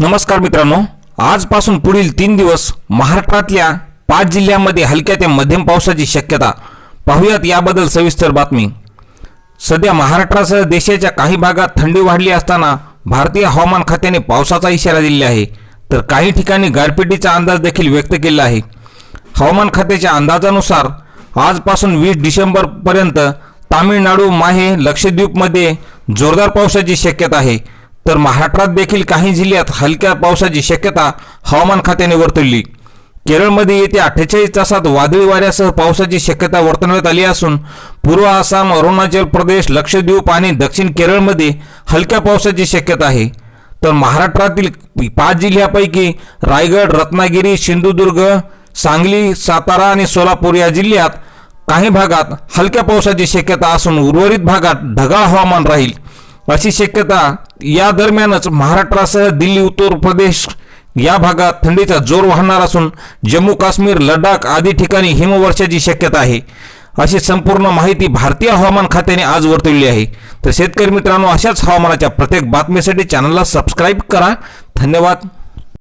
नमस्कार मित्रांनो आजपासून पुढील तीन दिवस महाराष्ट्रातल्या पाच जिल्ह्यांमध्ये हलक्या ते मध्यम पावसाची शक्यता. पाहूयात याबद्दल सविस्तर बातमी. सध्या महाराष्ट्रासह देशाच्या काही भागात थंडी वाढली असताना भारतीय हवामान खात्याने पावसाचा इशारा दिला आहे. तर काही ठिकाणी गारपिटीचा अंदाज देखील व्यक्त केला आहे. हवामान खात्याच्या अंदाजानुसार आजपासून वीस डिसेंबरपर्यंत तामिळनाडू माहे लक्षद्वीपमध्ये जोरदार पावसाची शक्यता आहे. तर महाराष्ट्रात देखील काही जिल्ह्यात हलक्या पावसाची शक्यता हवामान खात्याने वर्तवली. केरळमध्ये येत्या अठ्ठेचाळीस तासात वादळी वाऱ्यासह पावसाची शक्यता वर्तवण्यात आली असून पूर्व आसाम अरुणाचल प्रदेश लक्षद्वीप आणि दक्षिण केरळमध्ये हलक्या पावसाची शक्यता आहे. तर महाराष्ट्रातील पाच जिल्ह्यापैकी रायगड रत्नागिरी सिंधुदुर्ग सांगली सातारा आणि सोलापूर या जिल्ह्यात काही भागात हलक्या पावसाची शक्यता असून उर्वरित भागात ढगाळ हवामान राहील. अशी शक्यता या दरम्यानच महाराष्ट्रासह दिल्ली उत्तर प्रदेश या भागात थंडीचा जोर वाहणार असून जम्मू काश्मीर लडाख आदी ठिकाणी हिमवर्षाची शक्यता आहे. अशी संपूर्ण माहिती भारतीय हवामान खात्याने आज वर्तवली आहे. तर शेतकरी मित्रांनो अशाच हवामानाच्या प्रत्येक बातमीसाठी चॅनलला सबस्क्राईब करा. धन्यवाद.